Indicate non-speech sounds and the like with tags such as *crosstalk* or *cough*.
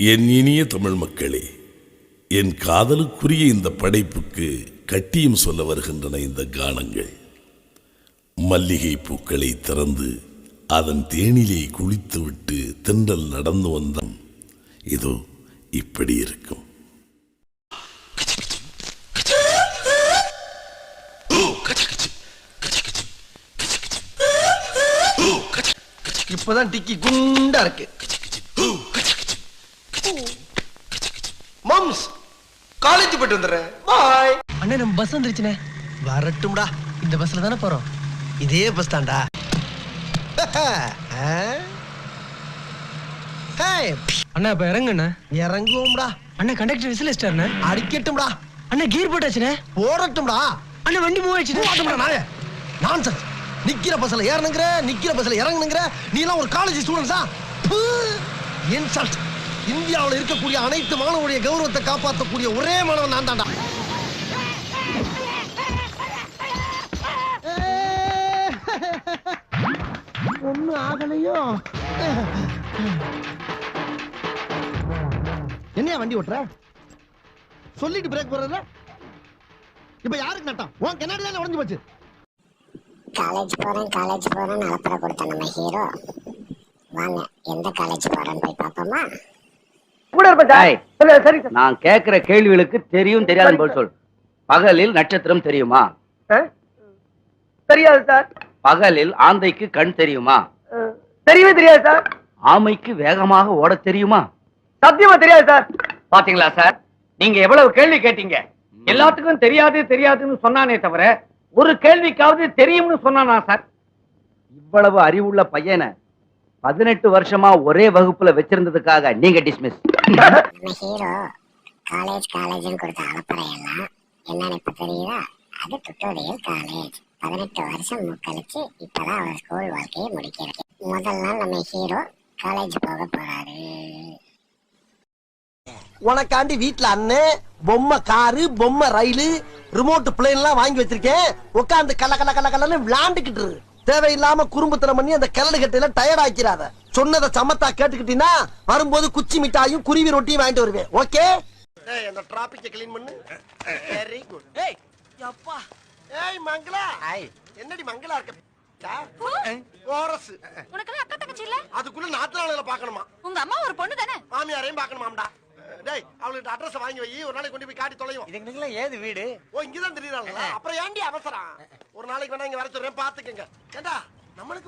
என் இனிய தமிழ் மக்களே என் காதலுக்குரிய இந்த படைப்புக்கு கட்டியம் சொல்ல வருகின்றன இந்த கானங்கள். மல்லிகை பூக்களை திறந்து அதன் தேனிலே குளித்துவிட்டு தென்றல் நடந்து வந்தம் இதோ இப்படி இருக்கும். இப்பதான் டிக்கி குண்டா இருக்கு. மம்ஸ் காலேஜ் போயிட்டு வந்துடுறேன். பாய் அண்ணே நம்ம பஸ் வந்துருச்சுனே வரட்டும்டா. இந்த பஸ்ல தானே போறோம். இதே பஸ் தான்டா. *laughs* அண்ணா இப்ப இறங்குண்ணே. இறங்குவோம்டா. அண்ணா கண்டக்டர் விசில் அடிச்சிட்டாருண்ணே அடிக்கட்டும்டா. அண்ணா கீர் போட்டாச்சுனே போடட்டும்டா. அண்ணா வண்டி மூவ் ஆயிடுச்சுனே போடட்டும்டா நாய. நான்சென்ஸ் நிக்கிற பஸ்ல ஏறணுங்கிற நிக்கிற பஸ்ல இறங்கணுங்கிற நீ எல்லாம் ஒரு காலேஜ் ஸ்டூடெண்ட்ஸா இன்சல்ட் இந்தியாவுல இருக்கக்கூடிய அனைத்து மாணவருடைய கௌரவத்தை காப்பாற்றக்கூடிய ஒரே மாணவன் நான் தான்டா. ஒன்னும் ஆகலையோ? என்னையா வண்டி ஓட்டுற? சொல்லிட்டு பிரேக் போடுறதுல? இப்ப யாருக்கு நட்டம்? உன் கண்ணாடி தானே உடஞ்சு போச்சு. காலேஜ் போறேன் காலேஜ் போறேன்னு அலப்பற கொடுத்த நம்ம ஹீரோ வாங்க எந்த காலேஜ் போறேன்னு போய் பார்ப்போமா? ஏய், நான் கேக்குற கேள்விகளுக்கு தெரியும் தெரியாதுன்னு பதில் சொல். பகலில் நட்சத்திரம் தெரியுமா? தெரியாது சார். பகலில் ஆந்தைக்கு கண் தெரியுமா? தெரியவே தெரியாது சார். ஆமைக்கு வேகமாக ஓட தெரியுமா? சத்தியமா தெரியாது சார். பாத்தீங்களா சார்? நீங்க எவ்வளவு கேள்வி கேட்டீங்க? எல்லாத்துக்கும் தெரியாது தெரியாதுன்னு சொன்னானே தவிர ஒரு கேள்விக்காவது தெரியும்னு சொன்னானா சார்? இவ்வளவு அறிவுள்ள பையனை பதினெட்டு வருஷமா ஒரே வகுப்புல வச்சிருந்ததுக்காக நீங்க டிஸ்மிஸ் ஹீரோ காலேஜ் காலேஜ்னு கொடுத்த அலப்பறையெல்லாம் என்னன்னு இப்ப தெரியுதா? அது டுட்டோரியல் காலேஜ் பதினெட்டு வருஷம் கழிச்சு இப்பதான் அவர் ஸ்கூல் வாழ்க்கையை முடிக்கிறார் முதல் நாள் நம்ம ஹீரோ காலேஜ் போக போறாரு. உனக்காண்டி வீட்ல அண்ணன் பொம்மை காரு பொம்மை ரயிலு ரிமோட் பிளேன் எல்லாம் வாங்கி வச்சிருக்கேன். உட்காந்து கல கல கல கலன்னு விளாண்டுக்கிட்டு இரு. தேவையில்லாம குறும்புத்தனம் பண்ணி அந்த கிரடு கட்டையில டயர்ட் ஆக்கிறாத சொன்னதை சமத்தா கேட்டுக்கிட்டீங்கன்னா வரும்போது குச்சி மிட்டாயும் குருவி ரொட்டியும் வாங்கிட்டு வருவேன். ஓகே? அந்த டிராபிக்க க்ளீன் பண்ணு. வெரி குட் ஏய் அப்பா ஏய் மங்களா. என்னடி மங்களா இருக்க? கோரஸ் உனக்கெல்லாம் அக்கா தங்கச்சி இல்ல? அதுக்குள்ள நாத்தினால பார்க்கணுமா? உங்க அம்மா ஒரு பொண்ணு தானே? மாமியாரையும் பார்க்கணுமாம்டா. டேய் அவளுக்கு அட்ரஸ் வாங்கி வை. ஒரு நாளைக்கு கொண்டு போய் காட்டி தொலையும். இதுங்களுக்குலாம் ஏது வீடு? ஓ இங்கதான் தெரியுறாங்களா? அப்புறம் ஏன்டி அவசரம்? ஒரு நாளைக்கு வேணா இங்க வர சொல்றேன் பாத்துக்கங்க. ஏண்டா? நம்மளுக்கு